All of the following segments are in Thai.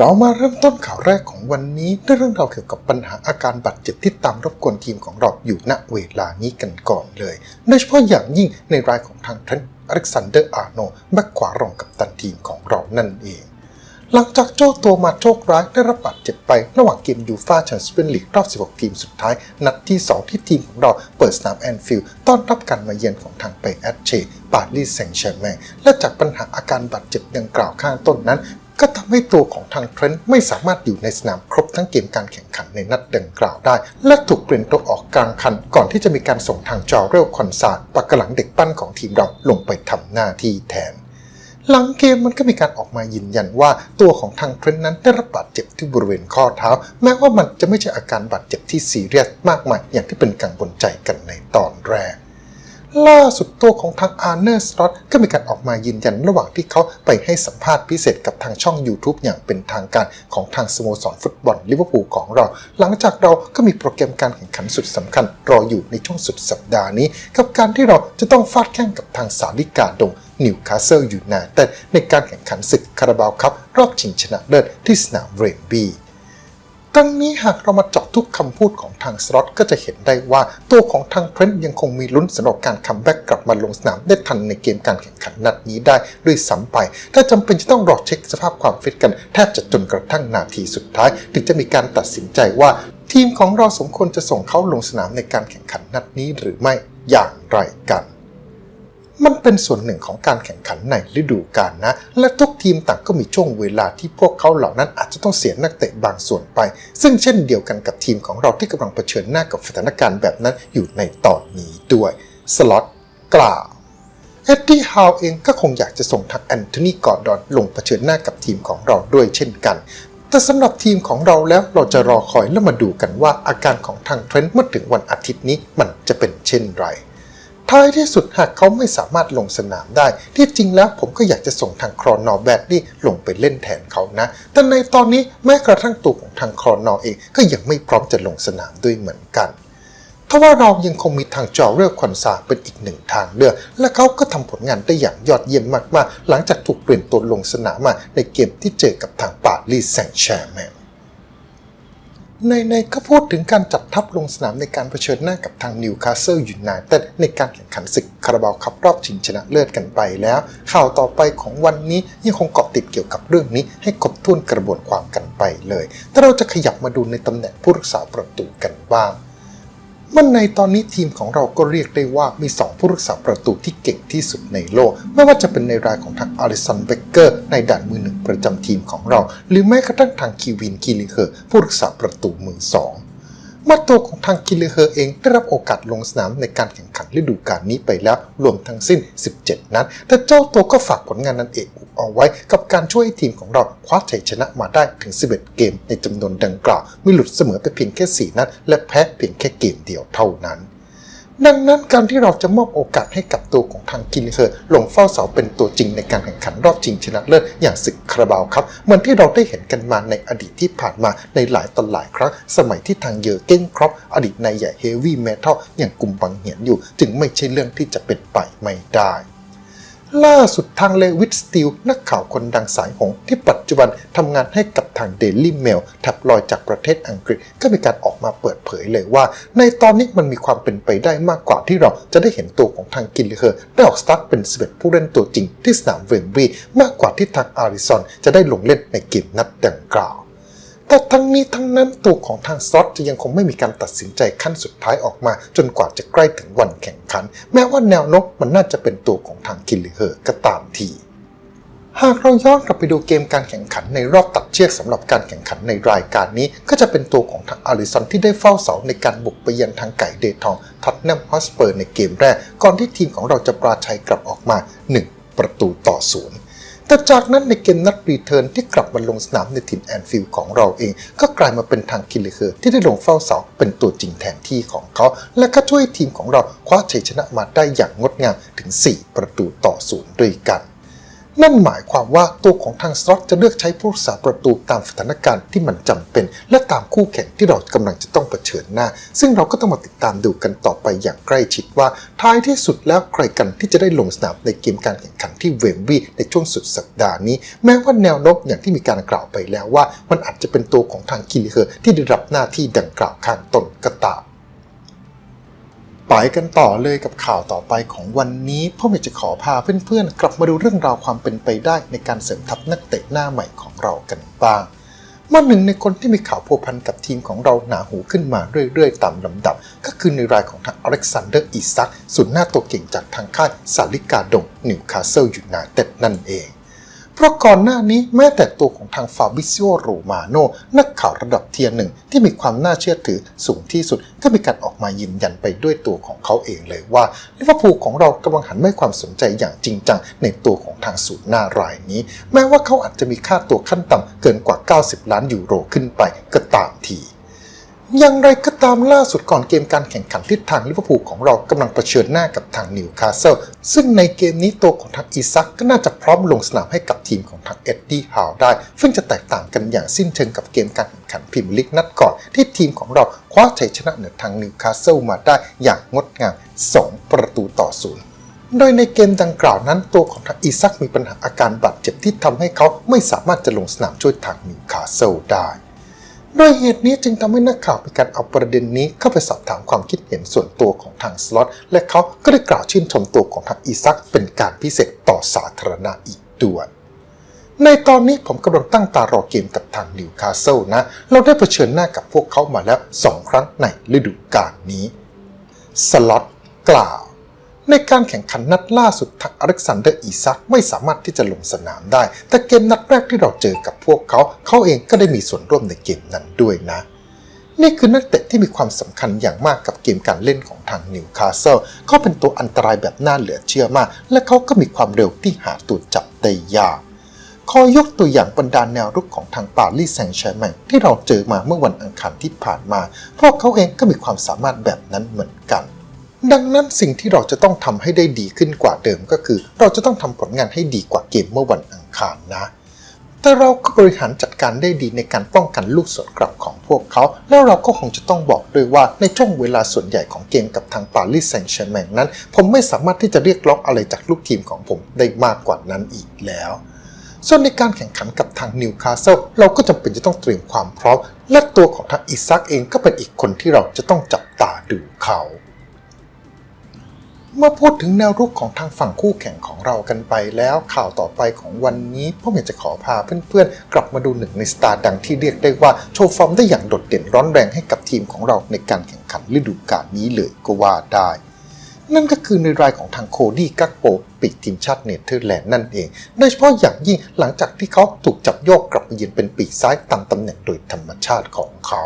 เรามาเริ่มต้นข่าวแรกของวันนี้ด้วยเรื่องราวเกี่ยวกับปัญหาอาการบาดเจ็บที่ตามรบกวนทีมของเราอยู่ณเวลานี้กันก่อนเลยโดยเฉพาะอย่างยิ่งในรายของทางเทรนต์อเล็กซานเดอร์อาร์โนแบ็กขวารองกับตันทีมของเรานั่นเอง หลังจากเจ้าตัวมาโชคร้ายได้รับบาดเจ็บไประหว่างเกมยูฟ่าแชมเปี้ยนลีกรอบ 16 ทีมสุดท้าย นัดที่ 2 ที่ทีมของเราเปิดสนามแอนฟิลด์ต้อนรับการมาเยือนของทางไปแอตเชปารีสแซงต์แชร์แมงและจากปัญหาอาการบาดเจ็บดังกล่าวข้างต้นนั้น ก็ทำให้ตัวของทางเทรนต์ไม่สามารถอยู่ในสนามครบทั้งเกมการแข่งขันในนัดดังกล่าวได้ และถูกเปลี่ยนตัวออกกลางคัน ก่อนที่จะมีการส่งทางจอเรลคอนซาร์ปากกระหลังเด็กปั้นของทีมเราลงไปทำหน้าที่แทนหลังเกมมันก็มีการออกมายืนยันว่าตัวของทางเทรนต์นั้นได้รับบาดเจ็บที่บริเวณข้อเท้า แม้ว่ามันจะไม่ใช่อาการบาดเจ็บที่ซีเรียสมากมายอย่างที่เป็นกังวลใจกันในตอนแรก ล่าสุดตัวของทางอาร์เนอร์สล็อตก็มีการออกมายืนยันระหว่างที่เขาไปให้สัมภาษณ์พิเศษกับทางช่อง YouTube อย่างเป็นทางการของทางสโมสรฟุตบอลลิเวอร์พูลของเรา หลังจากเราก็มีโปรแกรมการแข่งขันสุดสำคัญ รออยู่ในช่วงสุดสัปดาห์นี้ กับการที่เราจะต้องฟาดแข่งกับทางสาลิกาดงนิวคาสเซิลยูไนเต็ดในการแข่งขันศึกคาราบาวคัพรอบชิงชนะเลิศที่สนามเรนบี ทั้งนี้หากเรามาเจาะทุกคำพูดของทางสล็อตก็จะเห็นได้ว่าตัวของทางเทรนต์ยังคงมีลุ้นสำหรับการคัมแบ็กกลับมาลงสนามได้ทันในเกมการแข่งขันนัดนี้ได้ด้วยซ้ำไป ถ้าจำเป็นจะต้องรอเช็คสภาพความฟิตกันแทบจะจนกระทั่งนาทีสุดท้าย ถึงจะมีการตัดสินใจว่า ทีมของเราสมควรจะส่งเขาลงสนามในการแข่งขันนัดนี้หรือไม่อย่างไรกัน มันเป็นส่วนหนึ่งของการแข่งขันในฤดูกาลนะ และทุกทีมต่างก็มีช่วงเวลาที่พวกเขาเหล่านั้นอาจจะต้องเสียนักเตะบางส่วนไป ซึ่งเช่นเดียวกันกับทีมของเราที่กำลังเผชิญหน้ากับสถานการณ์แบบนั้นอยู่ในตอนนี้ด้วยสล็อตกล่าวเอ็ดดี้ฮาวเองก็คงอยากจะส่งทางแอนโทนีกอร์ดอนลงเผชิญหน้ากับทีมของเราด้วยเช่นกัน แต่สำหรับทีมของเราแล้วเราจะรอคอยและมาดูกันว่าอาการของทางเทรนต์เมื่อถึงวันอาทิตย์นี้มันจะเป็นเช่นไร ท้ายที่สุดหากเขาไม่สามารถลงสนามได้ ที่จริงแล้วผมก็อยากจะส่งทางครอนอแบดดี้ลงไปเล่นแทนเขานะ แต่ในตอนนี้แม้กระทั่งตัวของทางครอนอเองก็ยังไม่พร้อมจะลงสนามด้วยเหมือนกันทว่าเรายังคงมีทางจอเรลคอนซาเป็นอีกหนึ่งทางเลือก และเขาก็ทำผลงานได้อย่างยอดเยี่ยมมากๆ หลังจากถูกเปลี่ยนตัวลงสนามมาในเกมที่เจอกับทางปารีสแซงต์แชร์แมง ในในก็พูดถึงการจัดทัพลงสนามในการเผชิญหน้ากับทางนิวคาสเซิลยูไนเต็ดในการแข่งขันศึกคาราบาวคัพรอบชิงชนะเลิศกันไปแล้ว ข่าวต่อไปของวันนี้ยังคงเกาะติดเกี่ยวกับเรื่องนี้ ให้ครบถ้วนกระบวนความกันไปเลย แต่เราจะขยับมาดูในตำแหน่งผู้รักษาประตูกันบ้าง มันในตอนนี้ทีมของเราก็เรียกได้ว่ามี 2 ผู้รักษาประตูที่เก่งที่สุดในโลก ไม่ว่าจะเป็นในรายของทางอลิสันเบเกอร์ ในด่านมือหนึ่งประจำทีมของเรา หรือแม้กระทั่งทางคีวินกิลิเฮอร์ผู้รักษาประตูมือสอง เมื่อตัวของทางกิลเฮอร์เองได้รับโอกาสลงสนามในการแข่งขันฤดูกาลนี้ไปแล้วรวมทั้งสิ้น 17 นัด แต่เจ้าตัวก็ฝากผลงานนั้นเองเอาไว้ กับการช่วยทีมของเราคว้าชัยชนะมาได้ถึง 11 เกมในจำนวนดังกล่าว มีหลุดเสมอไปเพียงแค่ 4 นัด และแพ้เพียงแค่เกมเดียวเท่านั้น ดังนั้นการที่เราจะมอบโอกาสให้กับตัวของทางกินเฮอร์ลงเฝ้าเสาเป็นตัวจริงในการแข่งขันรอบชิงชนะเลิศอย่างศึกคาราบาวครับเหมือนที่เราได้เห็นกันมาในอดีตที่ผ่านมาในหลายตอนหลายครั้ง สมัยที่ทางเยอเก้นครอปอดีตนายใหญ่เฮฟวี่เมทัลอย่างกลุ่มบังเหียนอยู่ จึงไม่ใช่เรื่องที่จะเป็นไปไม่ได้ ล่าสุดทางเลวิสสติลนักข่าวคนดังสายหง ที่ปัจจุบันทำงานให้กับทางเดลี่เมลแท็บลอยจากประเทศอังกฤษ ก็มีการออกมาเปิดเผยเลยว่า ในตอนนี้มันมีความเป็นไปได้มากกว่าที่เราจะได้เห็นตัวของทางกิลเลอร์ได้ออกสตาร์ทเป็น11ผู้เล่นตัวจริงที่สนามเวมบลีย์มากกว่าที่ทางอาริซอนจะได้ลงเล่นในเกมนัดดังกล่าว แต่ทั้งนี้ทั้งนั้นตัวของทางซอสจะยังคงไม่มีการตัดสินใจขั้นสุดท้ายออกมา จนกว่าจะใกล้ถึงวันแข่งขัน แม้ว่าแนวโน้มมันน่าจะเป็นตัวของทางคิลเฮอร์ก็ตามทีหากเราย้อนกลับไปดูเกมการแข่งขันในรอบตัดเชือกสำหรับการแข่งขันในรายการนี้ ก็จะเป็นตัวของทางอาริสันที่ได้เฝ้าเสาในการบุกไปยังทางไก่เดทองท็อตแนมฮอสเปอร์ในเกมแรก ก่อนที่ทีมของเราจะปราชัยกลับออกมา 1 ประตูต่อศูนย์ แต่จากนั้นในเกมนัดรีเทิร์นที่กลับมาลงสนามในถิ่นแอนฟิลด์ของเราเอง ก็กลายมาเป็นทางคิลเลอร์ที่ได้ลงเฝ้าเสาเป็นตัวจริงแทนที่ของเขา และก็ช่วยทีมของเราคว้าชัยชนะมาได้อย่างงดงามถึง 4 ประตูต่อศูนย์ด้วยกัน นั่นหมายความว่าตัวของทางสล็อตจะเลือกใช้ผู้รักษาประตูตามสถานการณ์ที่มันจำเป็น และตามคู่แข่งที่เรากำลังจะต้องเผชิญหน้า ซึ่งเราก็ต้องมาติดตามดูกันต่อไปอย่างใกล้ชิดว่า ท้ายที่สุดแล้วใครกันที่จะได้ลงสนามในเกมการแข่งขันที่เวมบีในช่วงสุดสัปดาห์นี้ แม้ว่าแนวโน้มอย่างที่มีการกล่าวไปแล้วว่า มันอาจจะเป็นตัวของทางคิริเคอร์ที่ได้รับหน้าที่ดังกล่าวข้างต้นก็ตาม ไปกันต่อเลยกับข่าวต่อไปของวันนี้พ่อเมจะขอพาเพื่อนๆ กลับมาดูเรื่องราวความเป็นไปได้ในการเสริมทัพนักเตะหน้าใหม่ของเรากันบ้างเมื่อหนึ่งในคนที่มีข่าวพัวพันกับทีมของเราหนาหูขึ้นมาเรื่อยๆ ตามลำดับ ก็คือในรายของทางอเล็กซานเดอร์อิซักศูนย์หน้าตัวเก่งจากทางค่ายซาลิกาดงนิวคาสเซิลยูไนเต็ดนั่นเอง เพราะก่อนหน้านี้แม้แต่ตัวของทางฟาบิซิโอโรมาโนนักข่าวระดับเทียร์หนึ่งที่มีความน่าเชื่อถือสูงที่สุด ก็มีการออกมายืนยันไปด้วยตัวของเขาเองเลยว่าลิเวอร์พูลของเรากำลังหันให้ความสนใจอย่างจริงจังในตัวของทางศูนย์หน้ารายนี้ แม้ว่าเขาอาจจะมีค่าตัวขั้นต่ำเกินกว่า 90 ล้านยูโรขึ้นไปก็ตามที อย่างไรก็ตามล่าสุดก่อนเกมการแข่งขันที่ทางลิเวอร์พูลของเรากำลังเผชิญหน้ากับทางนิวคาสเซิลซึ่งในเกมนี้ตัวของทางอีซักก็น่าจะพร้อมลงสนามให้กับทีมของทางเอ็ดดี้ฮาวได้ ซึ่งจะแตกต่างกันอย่างสิ้นเชิงกับเกมการแข่งขันพรีเมียร์ลีกนัดก่อน ที่ทีมของเราคว้าชัยชนะเหนือทางนิวคาสเซิลมาได้อย่างงดงาม 2 ประตูต่อศูนย์โดยในเกมดังกล่าวนั้นตัวของทางอีซักมีปัญหาอาการบาดเจ็บที่ทำให้เขาไม่สามารถจะลงสนามช่วยทางนิวคาสเซิลได้ ด้วยเหตุนี้จึงทำให้นักข่าวมีการเอาประเด็นนี้เข้าไปสอบถามความคิดเห็นส่วนตัวของทางสล็อตและเขาก็ได้กล่าวชื่นชมตัวของทางอีซักเป็นการพิเศษต่อสาธารณะอีกด้วยในตอนนี้ผมกำลังตั้งตารอเกมกับทางนิวคาสเซิลนะ เราได้เผชิญหน้ากับพวกเขามาแล้ว 2 ครั้งในฤดูกาลนี้ สล็อตกล่าว ในการแข่งขันนัดล่าสุดทางอเล็กซานเดอร์อีซักไม่สามารถที่จะลงสนามได้ แต่เกมนัดแรกที่เราเจอกับพวกเขา เขาเองก็ได้มีส่วนร่วมในเกมนั้นด้วยนะ นี่คือนักเตะที่มีความสำคัญอย่างมากกับเกมการเล่นของทางนิวคาสเซิลเขาเป็นตัวอันตรายแบบน่าเหลือเชื่อมาก และเขาก็มีความเร็วที่หาตัวจับได้ยากขอยกตัวอย่างบรรดาแนวรุกของทางปารีสแซงต์แชร์แมงที่เราเจอมาเมื่อวันอังคารที่ผ่านมา พวกเขาเองก็มีความสามารถแบบนั้นเหมือนกัน ดังนั้นสิ่งที่เราจะต้องทำให้ได้ดีขึ้นกว่าเดิมก็คือ เราจะต้องทำผลงานให้ดีกว่าเกมเมื่อวันอังคารนะ แต่เราก็บริหารจัดการได้ดีในการป้องกันลูกสวนกลับของพวกเขา แล้วเราก็คงจะต้องบอกด้วยว่าในช่วงเวลาส่วนใหญ่ของเกมกับทางปารีสแซงต์แชร์แมงนั้น ผมไม่สามารถที่จะเรียกร้องอะไรจากลูกทีมของผมได้มากกว่านั้นอีกแล้วส่วนในการแข่งขันกับทางนิวคาสเซิลเราก็จำเป็นจะต้องเตรียมความพร้อม และตัวของทางอิซักเองก็เป็นอีกคนที่เราจะต้องจับตาดูเขา เมื่อพูดถึงแนวรุกของทางฝั่งคู่แข่งของเรากันไปแล้วข่าวต่อไปของวันนี้ผมอยากจะขอพาเพื่อนๆ กลับมาดูหนึ่งในสตาร์ดังที่เรียกได้ว่าโชว์ฟอร์มได้อย่างโดดเด่นร้อนแรงให้กับทีมของเราในการแข่งขันฤดูกาลนี้เลยก็ว่าได้ นั่นก็คือในรายของทางโคดี้กักโปปีกทีมชาติเนเธอร์แลนด์นั่นเอง โดยเฉพาะอย่างยิ่งหลังจากที่เขาถูกจับโยกกลับมายืนเป็นปีกซ้ายตามตำแหน่งโดยธรรมชาติของเขา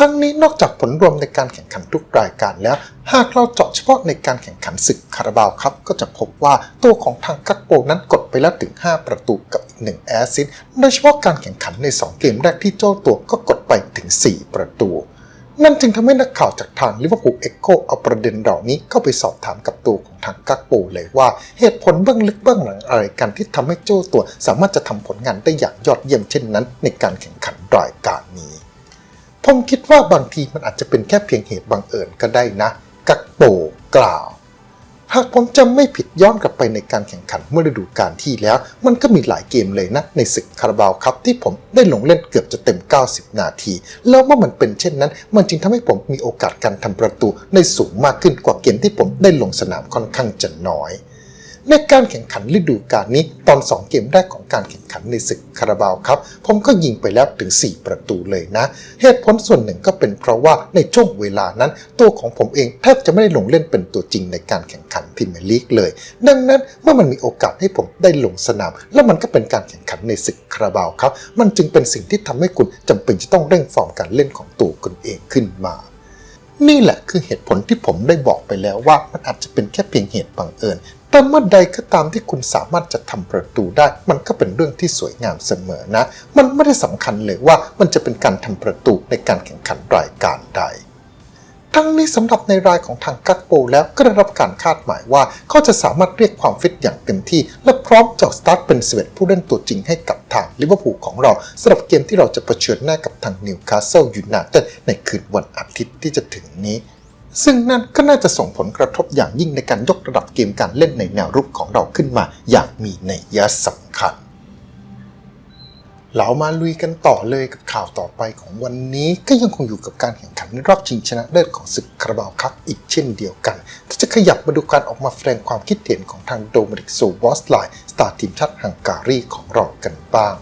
ทั้งนี้นอกจากผลรวมในการแข่งขันทุกรายการแล้ว หากเราเจาะเฉพาะในการแข่งขันศึกคาราบาวครับ ก็จะพบว่าตัวของทางกักโปนั้นกดไปแล้วถึง 5 ประตูกับอีก1แอสซิสโดยเฉพาะการแข่งขันใน 2 เกมแรกที่เจ้าตัวก็กดไปถึง 4 ประตู นั่นจึงทำให้นักข่าวจากทางลิเวอร์พูลเอ็กโคเอาประเด็นเหล่านี้เข้าไปสอบถามกับตัวของทางกักโปเลยว่าเหตุผลเบื้องลึกเบื้องหลังอะไรกันที่ทำให้เจ้าตัวสามารถจะทำผลงานได้อย่างยอดเยี่ยมเช่นนั้น ในการแข่งขันรายการนี้ ผมคิดว่าบางทีมันอาจจะเป็นแค่เพียงเหตุบังเอิญก็ได้นะ กักโปกล่าว หากผมจำไม่ผิดย้อนกลับไปในการแข่งขันเมื่อฤดูกาลที่แล้ว มันก็มีหลายเกมเลยนะ ในศึกคาราบาวครับที่ผมได้ลงเล่นเกือบจะเต็ม 90 นาที แล้วเมื่อมันเป็นเช่นนั้น มันจึงทำให้ผมมีโอกาสการทำประตูในสูงมากขึ้นกว่าเกมที่ผมได้ลงสนามค่อนข้างจะน้อย ในการแข่งขันฤดูกาลนี้ตอน 2 เกมแรกของการแข่งขันในศึกคาราบาวครับผมก็ยิงไปแล้วถึง 4 ประตูเลยนะ เหตุผลส่วนหนึ่งก็เป็นเพราะว่าในช่วงเวลานั้น ตัวของผมเองแทบจะไม่ได้ลงเล่นเป็นตัวจริงในการแข่งขันพรีเมียร์ลีกเลย ดังนั้นเมื่อมันมีโอกาสให้ผมได้ลงสนาม แล้วมันก็เป็นการแข่งขันในศึกคาราบาวครับมันจึงเป็นสิ่งที่ทำให้คุณจำเป็นจะต้องเร่งฟอร์มการเล่นของตัวคุณเองขึ้นมานี่แหละคือเหตุผลที่ผมได้บอกไปแล้วว่ามันอาจจะเป็นแค่เพียงเหตุบังเอิญ แต่เมื่อใดก็ตามที่คุณสามารถจะทำประตูได้ มันก็เป็นเรื่องที่สวยงามเสมอนะ มันไม่ได้สำคัญเลยว่ามันจะเป็นการทำประตูในการแข่งขันรายการใดทั้งนี้สำหรับในรายของทางกักโปแล้วก็ได้รับการคาดหมายว่า เขาจะสามารถเรียกความฟิตอย่างเต็มที่ และพร้อมจะสตาร์ทเป็น11ผู้เล่นตัวจริงให้กับทางลิเวอร์พูลของเราสำหรับเกมที่เราจะเผชิญหน้ากับทางนิวคาสเซิลยูไนเต็ดในคืนวันอาทิตย์ที่จะถึงนี้ ซึ่งนั่นก็น่าจะส่งผลกระทบอย่างยิ่งในการยกระดับเกมการเล่นในแนวรุกของเราขึ้นมา อย่างมีนัยะสำคัญเรามาลุยกันต่อเลยกับข่าวต่อไปของวันนี้ก็ยังคงอยู่กับการแข่งขันในรอบชิงชนะเลิศของศึกคาราบาวคัพอีกเช่นเดียวกันที่จะขยับมาดูการออกมาแสดงความคิดเห็นของทางโดมินิกโซวอสไลน์สตาร์ทีมชาติฮังการีของเรากันบ้าง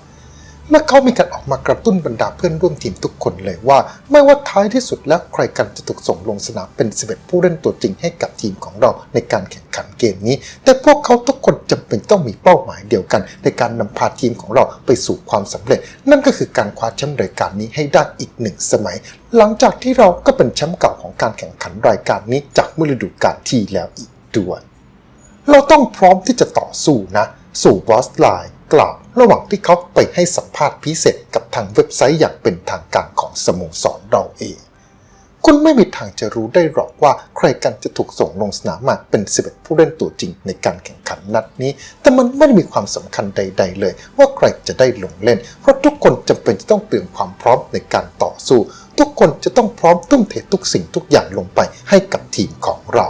เมื่อเขามีการออกมากระตุ้นบรรดาเพื่อนร่วมทีมทุกคนเลยว่า ไม่ว่าท้ายที่สุดแล้วใครกันจะถูกส่งลงสนามเป็น11ผู้เล่นตัวจริงให้กับทีมของเราในการแข่งขันเกมนี้ แต่พวกเขาทุกคนจำเป็นต้องมีเป้าหมายเดียวกัน ในการนำพาทีมของเราไปสู่ความสำเร็จ นั่นก็คือการคว้าแชมป์รายการนี้ให้ได้อีกหนึ่งสมัย หลังจากที่เราก็เป็นแชมป์เก่าของการแข่งขันรายการนี้จากเมื่อฤดูกาลที่แล้วอีกด้วยเราต้องพร้อมที่จะต่อสู้นะ สู่บอสไลน์กล่าว ระหว่างที่เขาไปให้สัมภาษณ์พิเศษกับทางเว็บไซต์อย่างเป็นทางการของสโมสรเราเอง คุณไม่มีทางจะรู้ได้หรอกว่าใครกันจะถูกส่งลงสนามมาเป็น 11 ผู้เล่นตัวจริงในการแข่งขันนัดนี้ แต่มันไม่ได้มีความสำคัญใด ๆ เลย ว่าใครจะได้ลงเล่น เพราะทุกคนจำเป็นจะต้องเตรียมความพร้อมในการต่อสู้ ทุกคนจะต้องพร้อมทุ่มเททุกสิ่งทุกอย่างลงไปให้กับทีมของเรา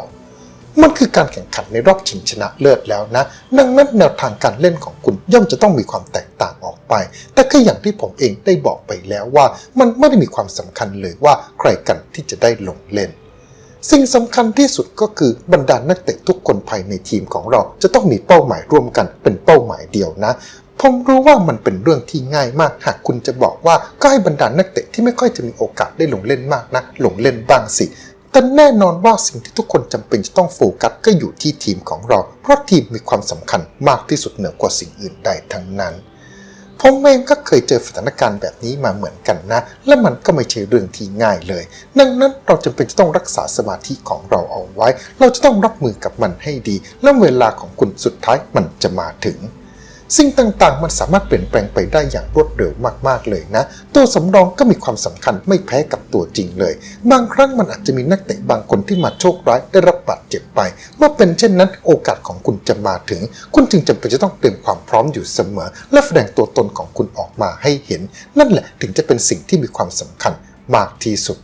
มันคือการแข่งขันในรอบชิงชนะเลิศแล้วนะ ดังนั้นแนวทางการเล่นของคุณย่อมจะต้องมีความแตกต่างออกไป แต่ก็อย่างที่ผมเองได้บอกไปแล้วว่า มันไม่ได้มีความสำคัญเลยว่าใครกันที่จะได้ลงเล่น สิ่งสำคัญที่สุดก็คือบรรดานักเตะทุกคนภายในทีมของเราจะต้องมีเป้าหมายร่วมกันเป็นเป้าหมายเดียวนะผมรู้ว่ามันเป็นเรื่องที่ง่ายมาก หากคุณจะบอกว่าก็ให้บรรดานักเตะที่ไม่ค่อยจะมีโอกาสได้ลงเล่นมากนะลงเล่นบ้างสิ แต่แน่นอนว่าสิ่งที่ทุกคนจำเป็นจะต้องโฟกัสก็อยู่ที่ทีมของเรา เพราะทีมมีความสำคัญมากที่สุดเหนือกว่าสิ่งอื่นใดทั้งนั้นผมเองก็เคยเจอสถานการณ์แบบนี้มาเหมือนกันนะ และมันก็ไม่ใช่เรื่องที่ง่ายเลย ดังนั้นเราจำเป็นจะต้องรักษาสมาธิของเราเอาไว้ เราจะต้องรับมือกับมันให้ดี และเวลาของคุณสุดท้ายมันจะมาถึง สิ่งต่างๆ มันสามารถเปลี่ยนแปลงไปได้อย่างรวดเร็วมากๆเลยนะ ตัวสำรองก็มีความสำคัญไม่แพ้กับตัวจริงเลย บางครั้งมันอาจจะมีนักเตะบางคนที่มาโชคร้ายได้รับบาดเจ็บไป เมื่อเป็นเช่นนั้นโอกาสของคุณจะมาถึง คุณจึงจำเป็นจะต้องเตรียมความพร้อมอยู่เสมอ และแสดงตัวตนของคุณออกมาให้เห็น นั่นแหละถึงจะเป็นสิ่งที่มีความสำคัญมากที่สุด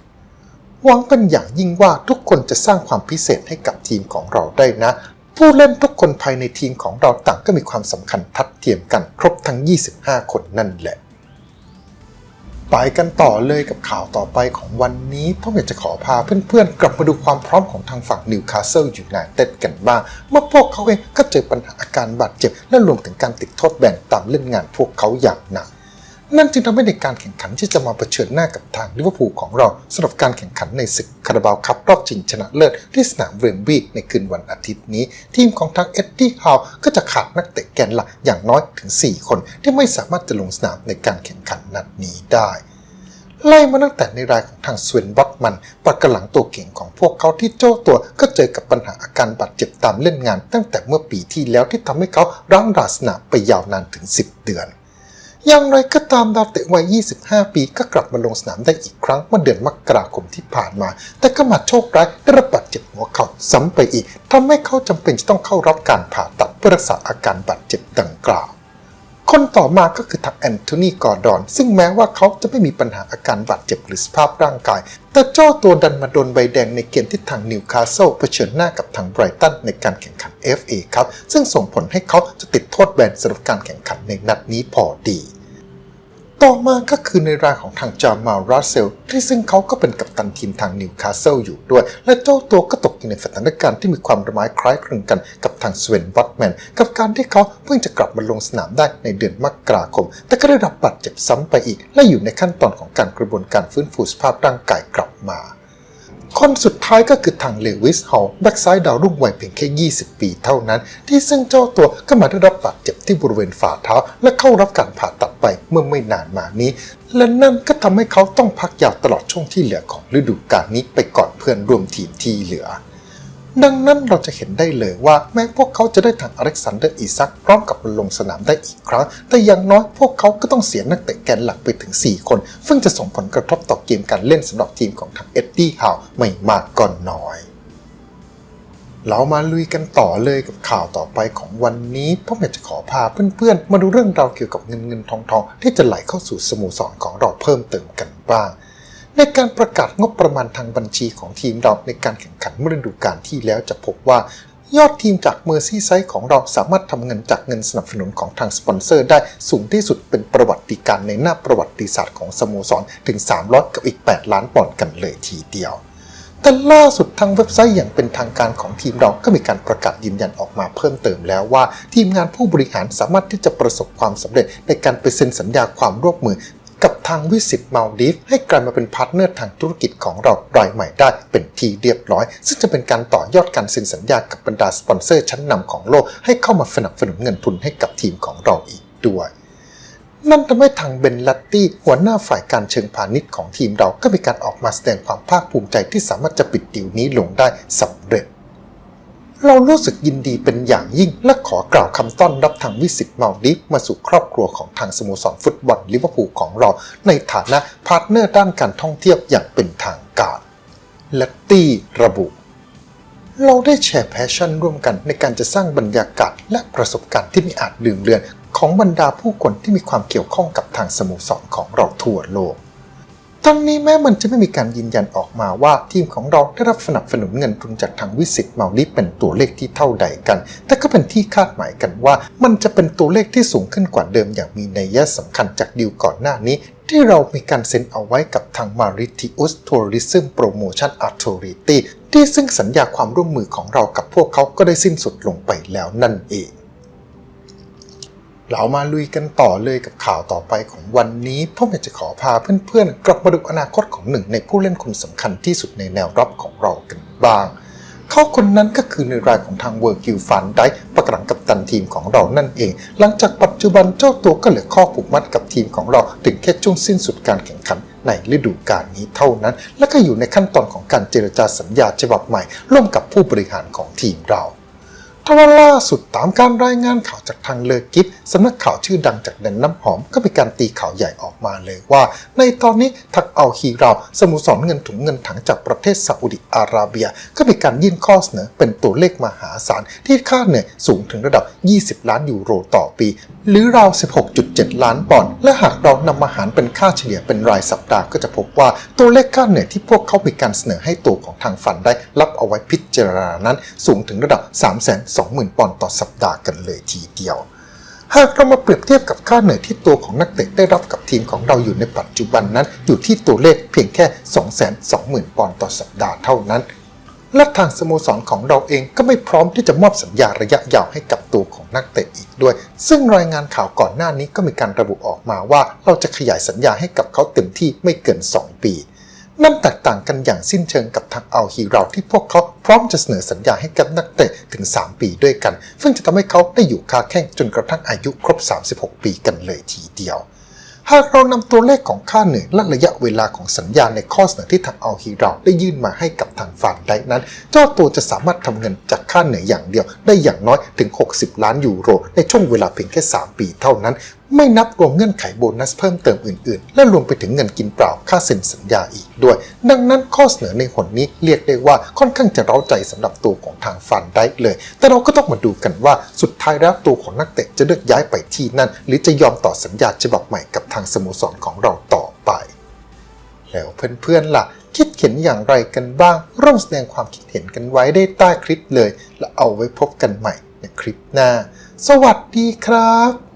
หวังเป็นอย่างยิ่งว่าทุกคนจะสร้างความพิเศษให้กับทีมของเราได้นะ ผู้เล่นทุกคนภายในทีมของเราต่างก็มีความสำคัญทัดเทียมกันครบทั้ง 25 คนนั่นแหละ ไปกันต่อเลยกับข่าวต่อไปของวันนี้ผมอยากจะขอพาเพื่อนๆ กลับมาดูความพร้อมของทางฝั่งนิวคาสเซิลยูไนเต็ดกันบ้าง เมื่อพวกเขาเองก็เจอปัญหาอาการบาดเจ็บ และรวมถึงการติดโทษแบนตามเล่นงานพวกเขาอย่างหนัก นั่นจึงทำให้ในการแข่งขันที่จะมาเผชิญหน้ากับทางลิเวอร์พูลของเราสำหรับการแข่งขันในศึกคาราบาวคัพรอบชิงชนะเลิศที่สนามเวมบลีย์ในคืนวันอาทิตย์นี้ ทีมของทางเอ็ดดี้ฮาวก็จะขาดนักเตะแกนหลักอย่างน้อยถึง 4 คน ที่ไม่สามารถจะลงสนามในการแข่งขันนัดนี้ได้ไล่มาตั้งแต่ในรายของทางสเวนบ็อกมันปากกหลังตัวเก่งของพวกเขาที่โจ้ตัวก็เจอกับปัญหาอาการบาดเจ็บตามเล่นงาน ตั้งแต่เมื่อปีที่แล้วที่ทำให้เขาร้างราสนาไปยาวนานถึง 10 เดือน อย่างไรก็ตามดาวเตะวัย 25 ปีก็กลับมาลงสนามได้อีกครั้งเมื่อเดือนมกราคมที่ผ่านมา แต่ก็มาโชคร้ายได้รับบาดเจ็บหัวเข่าซ้ำไปอีกทำให้เขาจำเป็นจะต้องเข้ารับการผ่าตัดเพื่อรักษาอาการบาดเจ็บดังกล่าว คนต่อมาก็คือทางแอนโทนีกอร์ดอน ซึ่งแม้ว่าเขาจะไม่มีปัญหาอาการบาดเจ็บหรือสภาพร่างกาย แต่เจ้าตัวดันมาโดนใบแดงในเกมที่ทางนิวคาสเซิลเผชิญหน้ากับทางไบรตันในการแข่งขัน FA ครับ ซึ่งส่งผลให้เขาจะติดโทษแบนสำหรับการแข่งขันในนัดนี้พอดี ต่อมาก็คือในรายของทางจามาราเซล ที่ซึ่งเขาก็เป็นกัปตันทีมทางนิวคาสเซิลอยู่ด้วย และเจ้าตัวก็ตกอยู่ในสถานการณ์ที่มีความระไม้คล้ายคลึงกันกับทางสเวนวัตแมน กับการที่เขาเพิ่งจะกลับมาลงสนามได้ในเดือนมกราคม แต่ก็ได้รับบาดเจ็บซ้ำไปอีก และอยู่ในขั้นตอนของการกระบวนการฟื้นฟูสภาพร่างกายกลับมา คนสุดท้ายก็คือทางเลวิสฮอลแบ็กซ้ายดาวรุ่งวัยเพียงแค่ 20 ปีเท่านั้น ที่ซึ่งเจ้าตัวก็มาได้รับบาดเจ็บที่บริเวณฝ่าเท้า และเข้ารับการผ่าตัดไปเมื่อไม่นานมานี้ และนั่นก็ทำให้เขาต้องพักยาวตลอดช่วงที่เหลือของฤดูกาลนี้ไปก่อนเพื่อนร่วมทีมที่เหลือ ดังนั้นเราจะเห็นได้เลยว่าแม้พวกเขาจะได้ทางอเล็กซานเดอร์อีซักพร้อมกับลงสนามได้อีกครั้ง แต่อย่างน้อยพวกเขาก็ต้องเสียนักเตะแกนหลักไปถึง 4 คน ซึ่งจะส่งผลกระทบต่อเกมการเล่นสำหรับทีมของทางเอ็ดดี้ฮาวไม่มากก็น้อยเรามาลุยกันต่อเลยกับข่าวต่อไปของวันนี้ผมอยากจะขอพาเพื่อนๆ มาดูเรื่องราวเกี่ยวกับเงินเงินทองทองที่จะไหลเข้าสู่สโมสรของเราเพิ่มเติมกันบ้าง ในการประกาศงบประมาณทางบัญชีของทีมเราในการแข่งขันเมื่อฤดูกาลที่แล้วจะพบว่ายอดทีมจากเมอร์ซี่ไซด์ของเราสามารถทำเงินจากเงินสนับสนุนของทางสปอนเซอร์ได้สูงที่สุดเป็นประวัติการในหน้าประวัติศาสตร์ของสโมสรถึง 300 กับอีก 8 ล้านปอนด์กันเลยทีเดียว แต่ล่าสุดทางเว็บไซต์อย่างเป็นทางการของทีมเราก็มีการประกาศยืนยันออกมาเพิ่มเติมแล้วว่า ทีมงานผู้บริหารสามารถที่จะประสบความสำเร็จในการไปเซ็นสัญญาความร่วมมือ ทางวิสิตมาลดีฟให้กลายมาเป็นพาร์ทเนอร์ทางธุรกิจของเรารายใหม่ได้เป็นทีเรียบร้อย ซึ่งจะเป็นการต่อยอดการเซ็นสัญญากับบรรดาสปอนเซอร์ชั้นนำของโลกให้เข้ามาสนับสนุนเงินทุนให้กับทีมของเราอีกด้วยนั่นทำให้ทางเบนลัตตี้หัวหน้าฝ่ายการเชิงพาณิชย์ของทีมเราก็มีการออกมาแสดงความภาคภูมิใจที่สามารถจะปิดดิวนี้ลงได้สำเร็จ เรารู้สึกยินดีเป็นอย่างยิ่ง และขอกล่าวคำต้อนรับทางวิสิตมาลดิฟมาสู่ครอบครัวของทางสโมสรฟุตบอลลิเวอร์พูลของเรา ในฐานะพาร์ทเนอร์ด้านการท่องเที่ยวอย่างเป็นทางการลัตตี้ระบุเราได้แชร์แพชชั่นร่วมกันในการจะสร้างบรรยากาศและประสบการณ์ที่ไม่อาจลืมเลือน ของบรรดาผู้คนที่มีความเกี่ยวข้องกับทางสโมสรของเราทั่วโลก ทั้งนี้แม้มันจะไม่มีการยืนยันออกมาว่าทีมของเราได้รับสนับสนุนเงินทุนจากทางวิสิตมาลิเป็นตัวเลขที่เท่าใดกัน แต่ก็เป็นที่คาดหมายกันว่า มันจะเป็นตัวเลขที่สูงขึ้นกว่าเดิมอย่างมีนัยสำคัญจากดีลก่อนหน้านี้ ที่เรามีการเซ็นเอาไว้กับทาง Mauritius Tourism Promotion Authority ที่ซึ่งสัญญาความร่วมมือของเรากับพวกเขาก็ได้สิ้นสุดลงไปแล้วนั่นเอง เรามาลุยกันต่อเลยกับข่าวต่อไปของวันนี้ผมอยากจะขอพาเพื่อนๆ กลับมาดูอนาคตของหนึ่งในผู้เล่นคนสำคัญที่สุดในแนวรับของเรากันบ้าง เขาคนนั้นก็คือในรายของทางเวอร์กิลฟันได้ประกาศกับตันทีมของเรานั่นเอง หลังจากปัจจุบันเจ้าตัวก็เหลือข้อผูกมัดกับทีมของเรา ถึงแค่ช่วงสิ้นสุดการแข่งขันในฤดูกาลนี้เท่านั้น และก็อยู่ในขั้นตอนของการเจรจาสัญญาฉบับใหม่ ร่วมกับผู้บริหารของทีมเรา ทว่าล่าสุดตามการรายงานข่าวจากทางเลอกิฟสำนักข่าวชื่อดังจากแดนน้ำหอม ก็มีการตีข่าวใหญ่ออกมาเลยว่า ในตอนนี้ทักเอาฮีราสมุสรเงินถุงเงินถังจากประเทศซาอุดิอาระเบีย ก็มีการยื่นข้อเสนอเป็นตัวเลขมหาศาล ที่ค่าเหนื่อยสูงถึงระดับ 20 ล้านยูโรต่อปี หรือราว 16.7 ล้านปอนด์และหากเรานำมาหารเป็นค่าเฉลี่ยเป็นรายสัปดาห์ก็จะพบว่าตัวเลขค่าเหนื่อยที่พวกเขามีการเสนอให้ตัวของทางฟันได้รับเอาไว้พิจารณานั้น สูงถึงระดับ20,000 ปอนด์ต่อสัปดาห์กันเลยทีเดียว หากเรามาเปรียบเทียบกับค่าเหนื่อยที่ตัวของนักเตะได้รับกับทีมของเราอยู่ในปัจจุบันนั้น อยู่ที่ตัวเลขเพียงแค่ 220,000 ปอนด์ต่อสัปดาห์เท่านั้นและทางสโมสรของเราเองก็ไม่พร้อมที่จะมอบสัญญาระยะยาวให้กับตัวของนักเตะอีกด้วย ซึ่งรายงานข่าวก่อนหน้านี้ก็มีการระบุออกมาว่าเราจะขยายสัญญาให้กับเขาเต็มที่ไม่เกิน 2 ปี นั่นแตกต่างกันอย่างสิ้นเชิงกับทางเอาฮีเราที่พวกเขา พร้อมจะเสนอสัญญาให้กับนักเตะถึง 3 ปีด้วยกัน ซึ่งจะทำให้เขาได้อยู่คาแข้งจนกระทั่งอายุครบ 36 ปีกันเลยทีเดียว หากเรานำตัวเลขของค่าเหนื่อยและระยะเวลาของสัญญาในข้อเสนอที่ทางเอาฮีเราได้ยื่นมาให้กับทางฟานได้นั้นเจ้าตัวจะสามารถทำเงินจากค่าเหนื่อยอย่างเดียวได้อย่างน้อยถึง 60 ล้านยูโรในช่วงเวลาเพียงแค่ 3 ปีเท่านั้น ไม่นับรวมเงื่อนไขโบนัสเพิ่มเติมอื่นๆ และรวมไปถึงเงินกินเปล่าค่าเซ็นสัญญาอีกด้วย ดังนั้นข้อเสนอในหนนี้เรียกได้ว่าค่อนข้างจะเร้าใจสำหรับตัวของทางฟันได้เลย แต่เราก็ต้องมาดูกันว่าสุดท้ายแล้วตัวของนักเตะจะเลือกย้ายไปที่นั่น หรือจะยอมต่อสัญญาฉบับใหม่กับทางสโมสรของเราต่อไป แล้วเพื่อนๆล่ะคิดเห็นอย่างไรกันบ้าง ร่วมแสดงความคิดเห็นกันไว้ได้ใต้คลิปเลย และเอาไว้พบกันใหม่ในคลิปหน้า สวัสดีครับ